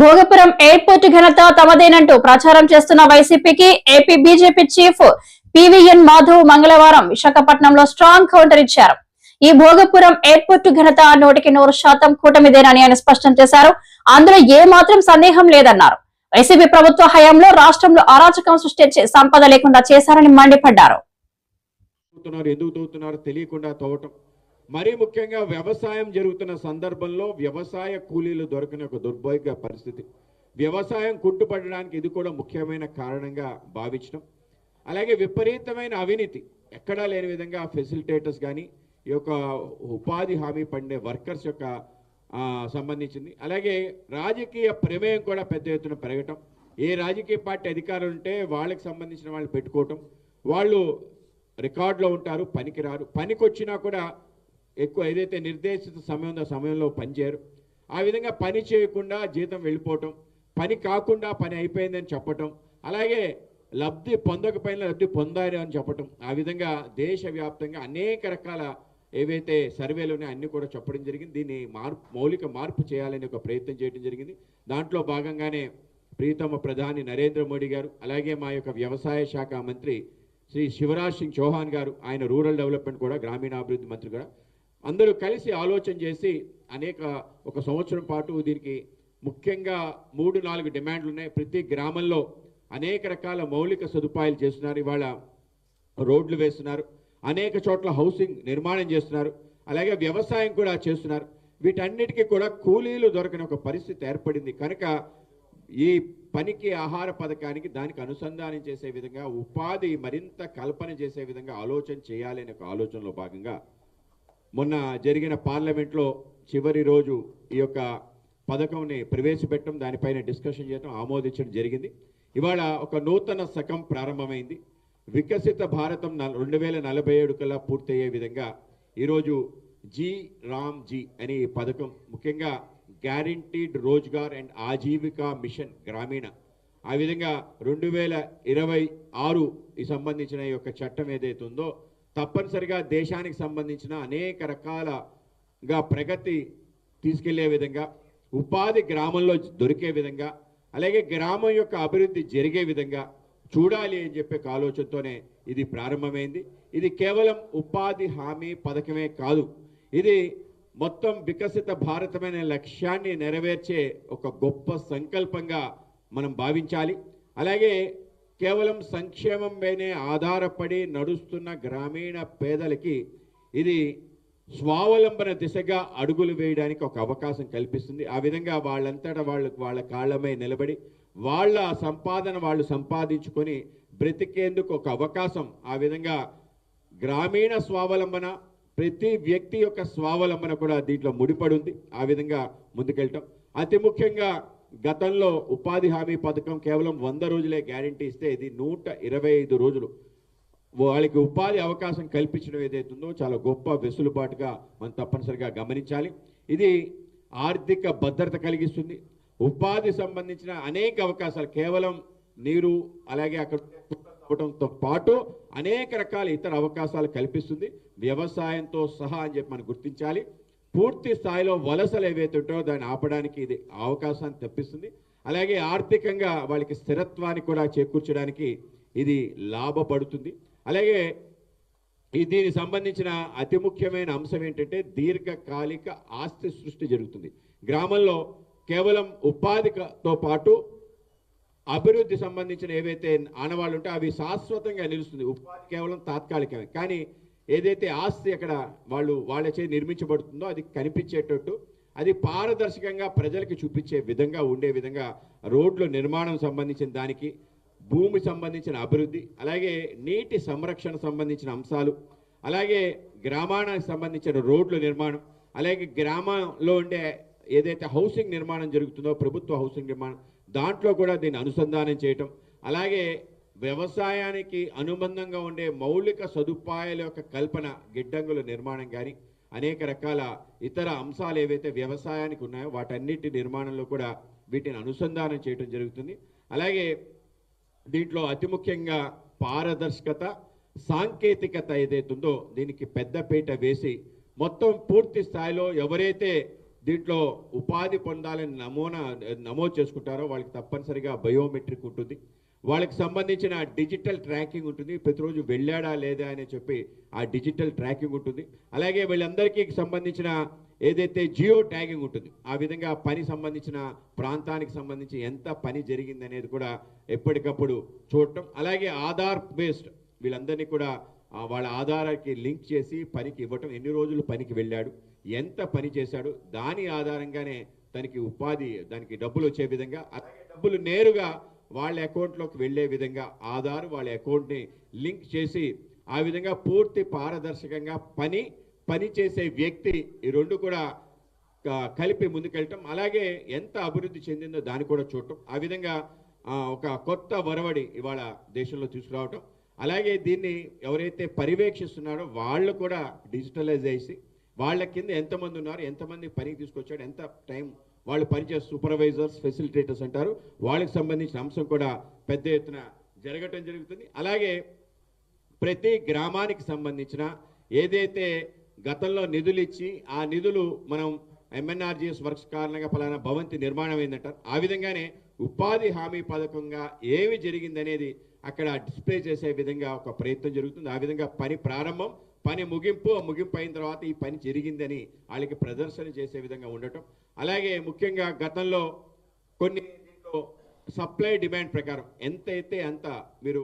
Bhogapuram airport ఘనత తమదేనంటూ ప్రచారం చేస్తున్న వైసీపీకి AP BJP chief PVN Madhav మంగళవారం విశాఖపట్నంలో స్ట్రాంగ్ కౌంటర్ ఇచ్చారు. ఈ భోగపురం ఎయిర్పోర్ట్ ఘనత నూటికి నూరు శాతం కూటమిదేనని ఆయన స్పష్టం చేశారు. అందులో ఏ మాత్రం సందేహం లేదన్నారు. వైసీపీ ప్రభుత్వ హయాంలో రాష్ట్రంలో అరాచకం సృష్టించి సంపద లేకుండా చేశారని మండిపడ్డారు. ఎందుకు తెలియకుండా తవ్వటం. మరీ ముఖ్యంగా వ్యవసాయం జరుగుతున్న సందర్భంలో వ్యవసాయ కూలీలు దొరకని ఒక దుర్భోగ పరిస్థితి. వ్యవసాయం కుట్టుపడడానికి ఇది కూడా ముఖ్యమైన కారణంగా భావించడం. అలాగే విపరీతమైన అవినీతి. ఎక్కడా లేని విధంగా ఫెసిలిటేటర్స్ కానీ ఈ యొక్క ఉపాధి హామీ పండే వర్కర్స్ యొక్క సంబంధించింది. అలాగే రాజకీయ ప్రమేయం కూడా పెద్ద ఎత్తున పెరగటం. ఏ రాజకీయ పార్టీ అధికారులు ఉంటే వాళ్ళకి సంబంధించిన వాళ్ళు పెట్టుకోవటం. వాళ్ళు రికార్డులో ఉంటారు పనికిరారు. పనికి వచ్చినా కూడా ఎక్కువ ఏదైతే నిర్దేశిత సమయం సమయంలో పనిచేయరు ఆ విధంగా పని చేయకుండా జీతం వెళ్ళిపోవటం పని కాకుండా పని అయిపోయిందని చెప్పటం అలాగే లబ్ధి పొందకపోయినా లబ్ధి పొందారు అని చెప్పటం ఆ విధంగా దేశవ్యాప్తంగా అనేక రకాల ఏవైతే సర్వేలు ఉన్నాయో అన్ని కూడా చెప్పడం జరిగింది. దీన్ని మార్పు మౌలిక మార్పు చేయాలని ఒక ప్రయత్నం చేయడం జరిగింది. దాంట్లో భాగంగానే ప్రీతమ ప్రధాని నరేంద్ర మోడీ గారు అలాగే మా యొక్క వ్యవసాయ శాఖ మంత్రి శ్రీ శివరాజ్ సింగ్ చౌహాన్ గారు ఆయన రూరల్ డెవలప్మెంట్ కూడా గ్రామీణాభివృద్ధి మంత్రి కూడా అందరూ కలిసి ఆలోచన చేసి అనేక ఒక సంవత్సరం పాటు దీనికి ముఖ్యంగా మూడు నాలుగు డిమాండ్లు ఉన్నాయి. ప్రతి గ్రామంలో అనేక రకాల మౌలిక సదుపాయాలు చేస్తున్నారు. ఇవాళ రోడ్లు వేస్తున్నారు. అనేక చోట్ల హౌసింగ్ నిర్మాణం చేస్తున్నారు. అలాగే వ్యవసాయం కూడా చేస్తున్నారు. వీటన్నిటికీ కూడా కూలీలు దొరకని ఒక పరిస్థితి ఏర్పడింది. కనుక ఈ పనికి ఆహార పథకానికి దానికి అనుసంధానం చేసే విధంగా ఉపాధి మరింత కల్పన చేసే విధంగా ఆలోచన చేయాలనే ఒక ఆలోచనలో భాగంగా మొన్న జరిగిన పార్లమెంట్లో చివరి రోజు ఈ యొక్క పథకంని ప్రవేశపెట్టడం దానిపైన డిస్కషన్ చేయడం ఆమోదించడం జరిగింది. ఇవాళ ఒక నూతన శకం ప్రారంభమైంది. వికసిత భారతం రెండు వేల నలభై ఏడు కల్లా పూర్తయ్యే విధంగా ఈరోజు జీ రామ్ జీ అనే ఈ పథకం ముఖ్యంగా guaranteed Rozgar and Ajeevika mission Gramin. ఆ విధంగా రెండు వేల ఇరవై ఆరు సంబంధించిన ఈ యొక్క చట్టం ఏదైతే ఉందో తప్పనిసరిగా దేశానికి సంబంధించిన అనేక రకాలగా ప్రగతి తీసుకెళ్ళే విధంగా ఉపాధి గ్రామంలో దొరికే విధంగా అలాగే గ్రామం యొక్క అభివృద్ధి జరిగే విధంగా చూడాలి అని చెప్పే ఆలోచనతోనే ఇది ప్రారంభమైంది. ఇది కేవలం ఉపాధి హామీ పథకమే కాదు. ఇది మొత్తం వికసిత భారతమైన లక్ష్యాన్ని నెరవేర్చే ఒక గొప్ప సంకల్పంగా మనం భావించాలి. అలాగే కేవలం సంక్షేమం పైనే ఆధారపడి నడుస్తున్న గ్రామీణ పేదలకి ఇది స్వావలంబన దిశగా అడుగులు వేయడానికి ఒక అవకాశం కల్పిస్తుంది. ఆ విధంగా వాళ్ళంతటా వాళ్ళు వాళ్ళ కాళ్ళమై నిలబడి వాళ్ళ సంపాదన వాళ్ళు సంపాదించుకొని బ్రతికేందుకు ఒక అవకాశం. ఆ విధంగా గ్రామీణ స్వావలంబన ప్రతి వ్యక్తి యొక్క స్వావలంబన కూడా దీంట్లో ముడిపడి ఉంది. ఆ విధంగా ముందుకెళ్ళటం అతి ముఖ్యంగా గతంలో ఉపాధి హామీ పథకం కేవలం వంద రోజులే గ్యారంటీ ఇస్తే ఇది నూట ఇరవై ఐదు రోజులు. వాళ్ళకి ఉపాధి అవకాశం కల్పించడం ఏదైతుందో చాలా గొప్ప వెసులుబాటుగా మనం తప్పనిసరిగా గమనించాలి. ఇది ఆర్థిక భద్రత కలిగిస్తుంది. ఉపాధి సంబంధించిన అనేక అవకాశాలు కేవలం నీరు అలాగే అక్కడ అవడంతో పాటు అనేక రకాల ఇతర అవకాశాలు కల్పిస్తుంది. వ్యవసాయంతో సహా అని చెప్పి మనం గుర్తించాలి. పూర్తి స్థాయిలో వలసలు ఏవైతే ఉంటాయో దాన్ని ఆపడానికి ఇది అవకాశాన్ని తెప్పిస్తుంది. అలాగే ఆర్థికంగా వాళ్ళకి స్థిరత్వాన్ని కూడా చేకూర్చడానికి ఇది లాభపడుతుంది. అలాగే ఈ దీనికి సంబంధించిన అతి ముఖ్యమైన అంశం ఏంటంటే దీర్ఘకాలిక ఆస్తి సృష్టి జరుగుతుంది. గ్రామంలో కేవలం ఉపాధితో పాటు అభివృద్ధి సంబంధించిన ఏవైతే ఆనవాళ్ళు ఉంటే అవి శాశ్వతంగా నిలుస్తుంది. ఉపాధి కేవలం తాత్కాలికమే. కానీ ఏదైతే ఆస్తి అక్కడ వాళ్ళు వాళ్ళచే నిర్మించబడుతుందో అది కనిపించేటట్టు అది పారదర్శకంగా ప్రజలకి చూపించే విధంగా ఉండే విధంగా రోడ్ల నిర్మాణం సంబంధించిన దానికి భూమి సంబంధించిన అభివృద్ధి అలాగే నీటి సంరక్షణ సంబంధించిన అంశాలు అలాగే గ్రామానికి సంబంధించిన రోడ్ల నిర్మాణం అలాగే గ్రామంలో ఉండే ఏదైతే హౌసింగ్ నిర్మాణం జరుగుతుందో ప్రభుత్వ హౌసింగ్ నిర్మాణం దాంట్లో కూడా దీన్ని అనుసంధానం చేయటం అలాగే వ్యవసాయానికి అనుబంధంగా ఉండే మౌలిక సదుపాయాల యొక్క కల్పన గిడ్డంగుల నిర్మాణం కానీ అనేక రకాల ఇతర అంశాలు ఏవైతే వ్యవసాయానికి ఉన్నాయో వాటన్నిటి నిర్మాణంలో కూడా వీటిని అనుసంధానం చేయటం జరుగుతుంది. అలాగే దీంట్లో అతి ముఖ్యంగా పారదర్శకత సాంకేతికత ఏదైతే ఉందో దీనికి పెద్దపీట వేసి మొత్తం పూర్తి స్థాయిలో ఎవరైతే దీంట్లో ఉపాధి పొందాలని నమూనా నమోదు చేసుకుంటారో వాళ్ళకి తప్పనిసరిగా బయోమెట్రిక్ ఉంటుంది. వాళ్ళకి సంబంధించిన డిజిటల్ ట్రాకింగ్ ఉంటుంది. ప్రతిరోజు వెళ్ళాడా లేదా అని చెప్పి ఆ డిజిటల్ ట్రాకింగ్ ఉంటుంది. అలాగే వీళ్ళందరికీ సంబంధించిన ఏదైతే జియో ట్యాగింగ్ ఉంటుంది ఆ విధంగా పని సంబంధించిన ప్రాంతానికి సంబంధించి ఎంత పని జరిగింది అనేది కూడా ఎప్పటికప్పుడు చూడటం. అలాగే ఆధార్ బేస్డ్ వీళ్ళందరినీ కూడా వాళ్ళ ఆధారానికి లింక్ చేసి పనికి ఇవ్వటం. ఎన్ని రోజులు పనికి వెళ్ళాడు ఎంత పని చేశాడు దాని ఆధారంగానే తనకి ఉపాధి దానికి డబ్బులు వచ్చే విధంగా. అలాగే డబ్బులు నేరుగా వాళ్ళ అకౌంట్లోకి వెళ్ళే విధంగా ఆధార్ వాళ్ళ అకౌంట్ని లింక్ చేసి ఆ విధంగా పూర్తి పారదర్శకంగా పని పని చేసే వ్యక్తి ఈ రెండు కూడా కలిపి ముందుకెళ్ళటం. అలాగే ఎంత అభివృద్ధి చెందిందో దాన్ని కూడా చూడటం. ఆ విధంగా ఒక కొత్త వరవడి ఇవాళ దేశంలో తీసుకురావటం. అలాగే దీన్ని ఎవరైతే పర్యవేక్షిస్తున్నారో వాళ్ళు కూడా డిజిటలైజ్ చేసి వాళ్ళ కింద ఎంతమంది ఉన్నారు ఎంతమంది పనికి తీసుకొచ్చాడు ఎంత టైం వాళ్ళు పనిచేసే సూపర్వైజర్స్ ఫెసిలిటేటర్స్ అంటారు. వాళ్ళకి సంబంధించిన అంశం కూడా పెద్ద ఎత్తున జరగటం జరుగుతుంది. అలాగే ప్రతి గ్రామానికి సంబంధించిన ఏదైతే గతంలో నిధులు ఇచ్చి ఆ నిధులు మనం ఎంఎన్ఆర్జీఎస్ వర్క్స్ కారణంగా ఫలానా భవంతి నిర్మాణం అయిందంటారు. ఆ విధంగానే ఉపాధి హామీ పథకంగా ఏమి జరిగిందనేది అక్కడ డిస్ప్లే చేసే విధంగా ఒక ప్రయత్నం జరుగుతుంది. ఆ విధంగా పని ప్రారంభం పని ముగింపు ముగింపు అయిన తర్వాత ఈ పని జరిగిందని వాళ్ళకి ప్రదర్శన చేసే విధంగా ఉండటం. అలాగే ముఖ్యంగా గతంలో కొన్ని సప్లై డిమాండ్ ప్రకారం ఎంత అయితే అంత మీరు